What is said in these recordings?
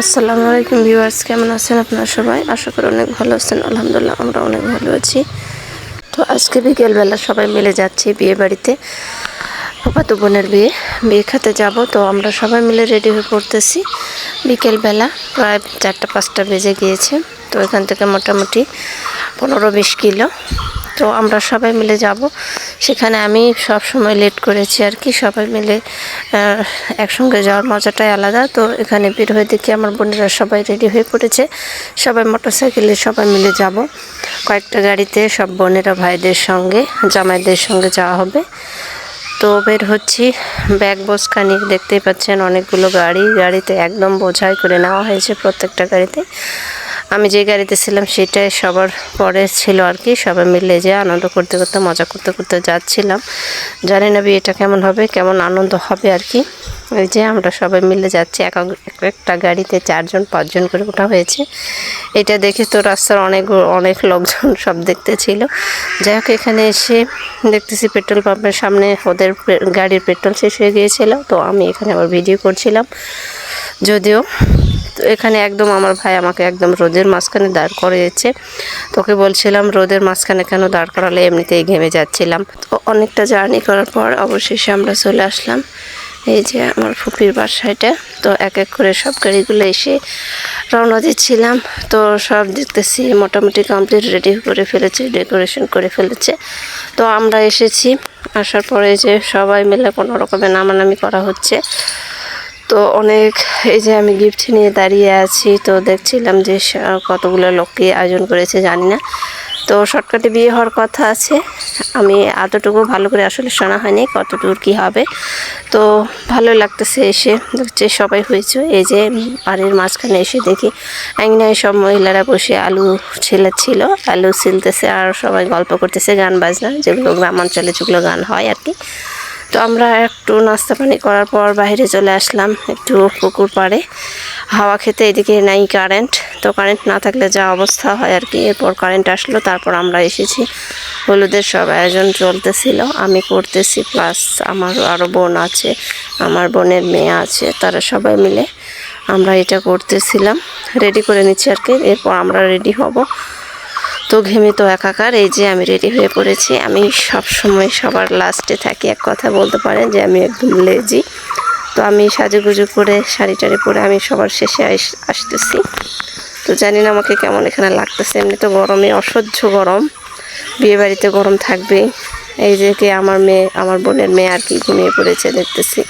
আসসালামু আলাইকুম ভিউয়ার্স, কেমন আছেন আপনারা সবাই? আশা করি অনেক ভালো আছেন। আলহামদুলিল্লাহ, আমরা অনেক ভালো আছি। তো আজকে বিকেলবেলা সবাই মিলে যাচ্ছি বিয়ে বাড়িতে। পাপাতো বোনের বিয়ে বিয়ে খেতে যাব, তো আমরা সবাই মিলে রেডি হয়ে পড়তেছি। বিকেলবেলা প্রায় চারটা, পাঁচটা বেজে গিয়েছে। তো এখান থেকে মোটামুটি পনেরো, বিশ কিলো। তো আমরা সবাই মিলে যাব। সেখানে আমি সব সময় লেট করেছি আর কি, সবাই মিলে একসঙ্গে যাওয়ার মজাটাই আলাদা। তো এখানে বের হয়ে দেখি আমার বোনেরা সবাই রেডি হয়ে পড়েছে। সবাই মোটরসাইকেলে সবাই মিলে যাব। কয়েকটা গাড়িতে সব বোনেরা, ভাইদের সঙ্গে, জামাইদের সঙ্গে যাওয়া হবে। তো বের হচ্ছি, ব্যাগ নিয়ে দেখতেই পাচ্ছেন, অনেকগুলো গাড়ি। গাড়িতে একদম বোঝাই করে নেওয়া হয়েছে প্রত্যেকটা গাড়িতে। আমি যে গাড়িতে ছিলাম সেটাই সবার পরে ছিল আর কি। সবাই মিলে যে আনন্দ করতে করতে, মজা করতে করতে যাচ্ছিলাম। জানি না বিয়েটা কেমন হবে, কেমন আনন্দ হবে আর কি। এই যে আমরা সবাই মিলে যাচ্ছি, এক এক একটা গাড়িতে চারজন, পাঁচজন করে ওঠা হয়েছে। এটা দেখে তো রাস্তার অনেক অনেক লোকজন সব দেখতে ছিল যাই হোক, এখানে এসে দেখতেছি পেট্রোল পাম্পের সামনে ওদের গাড়ির পেট্রোল শেষ হয়ে গিয়েছিল। তো আমি এখানে আবার ভিডিও করছিলাম। যদিও এখানে একদম আমার ভাই আমাকে একদম রোদের মাঝখানে দাঁড় করিয়েছে। তোকে বলছিলাম রোদের মাঝখানে কেন দাঁড় করালে এমনিতেই ঘেমে যাচ্ছিলাম। তো অনেকটা জার্নি করার পর অবশেষে আমরা চলে আসলাম এই যে আমার ফুপির বাসাটা তো এক এক করে সব গাড়িগুলো এসে রওনা দিচ্ছিলাম। তো সব দেখতেছি মোটামুটি কমপ্লিট রেডি করে ফেলেছে ডেকোরেশন করে ফেলেছে। তো আমরা এসেছি। আসার পরে যে সবাই মিলে কোনো রকমের নামানামি করা হচ্ছে। তো অনেক, এই যে আমি গিফট নিয়ে দাঁড়িয়ে আছি, তো দেখছিলাম যে কতগুলো লোককে আয়োজন করেছে, জানি না। তো শর্টকাটে বিয়ে হওয়ার কথা আছে। আমি এতটুকু ভালো করে আসলে শোনা হয়নি কতটুকু কি হবে। তো ভালো লাগতেছে এসে, দেখছে সবাই হয়েছে। এই যে বাড়ির মাঝখানে এসে দেখি আঙিনায় সব মহিলারা বসে আলু ছিল আলু ছিলতেছে আর সবাই গল্প করতেছে, গান বাজনা, যেগুলো গ্রামাঞ্চলে যেগুলো গান হয় আর কি। তো আমরা একটু নাস্তা পানি করার পর বাইরে চলে আসলাম একটু পুকুর পাড়ে। হাওয়া খেতে এদিকে নাই কারেন্ট তো কারেন্ট না থাকলে যা অবস্থা হয় আর কি। এরপর কারেন্ট আসলো, তারপর আমরা এসেছি। হলুদের সব আয়োজন চলতেছিল, আমি করতেছি প্লাস আমার আরও বোন আছে, আমার বোনের মেয়ে আছে, তারা সবাই মিলে আমরা এটা করতেছিলাম। রেডি করে নিচ্ছি আর কি, এরপর আমরা রেডি হব। তো ঘেমে তো একাকার, এই যে আমি রেডি হয়ে পড়েছি। আমি সব সময় সবার লাস্টে থাকি, এক কথা বলতে পারেন যে আমি একদম লেজি তো আমি সাজুগুজু করে, শাড়ি টাড়ি পরে আমি সবার শেষে আস- আসতেছি। তো জানি না আমাকে কেমন এখানে লাগতেছে। এমনি তো গরমে অসহ্য গরম। বিয়ে বাড়িতে গরম থাকবেই। এই যে কি আমার মেয়ে, আমার বোনের মেয়ে আর কি ঘুমিয়ে পড়েছে, দেখতেছি।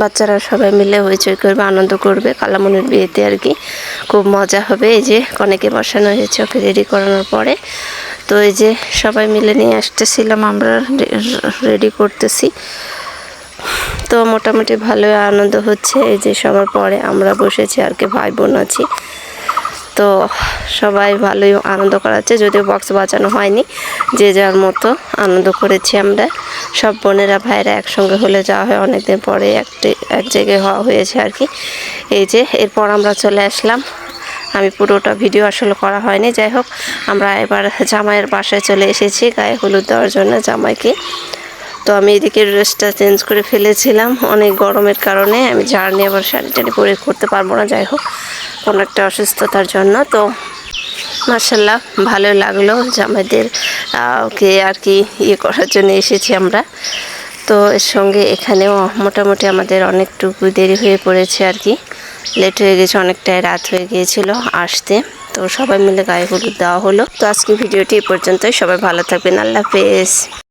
বাচ্চারা সবাই মিলে হইচই করবে, আনন্দ করবে, কালামনির বিয়েতে আর কি। খুব মজা হবে। এই যে কনেকে বসানো হয়েছে ওকে রেডি করানোর পরে। তো এই যে সবাই মিলে নিয়ে আসতেছিলাম, আমরা রেডি করতেছি। তো মোটামুটি ভালোই আনন্দ হচ্ছে। এই যে সবার পরে আমরা বসেছি, আর কি ভাই বোন আছি। তো সবাই ভালোই আনন্দ করাচ্ছে, যদিও বক্স বাজানো হয়নি। যে যার মতো আনন্দ করেছি আমরা। সব বোনেরা ভাইরা একসঙ্গে হলে যাওয়া হয়। অনেকদিন পরে একটি, এক জায়গায় হওয়া হয়েছে আর কি। এই যে, এরপর আমরা চলে আসলাম। আমি পুরোটা ভিডিও আসলে করা হয়নি। যাই হোক, আমরা এবার জামাইয়ের বাসায় চলে এসেছি গায়ে হলুদ দেওয়ার জন্য জামাইকে। তো আমি এদিকে ড্রেসটা চেঞ্জ করে ফেলেছিলাম অনেক গরমের কারণে। আমি জার্নি আবার শাড়ি টাড়ি পরে করতে পারব না, যাই হোক। কোনো একটা অসুস্থতার জন্য। তো মার্শাল্লাহ ভালো লাগল জামাইদের আহ, কে আর কি ইয়ে করার জন্য এসেছি আমরা। তো এর সঙ্গে এখানেও মোটামুটি আমাদের অনেকটুকু দেরি হয়ে পড়েছে আর কি। লেট হয়ে গেছে অনেকটাই রাত হয়ে গিয়েছিল আসতে। তো সবাই মিলে গায়ে হলুদ দেওয়া হলো। তো আজকে ভিডিওটি এ পর্যন্তই। সবাই ভালো থাকবেন। আল্লাহ হাফেজ।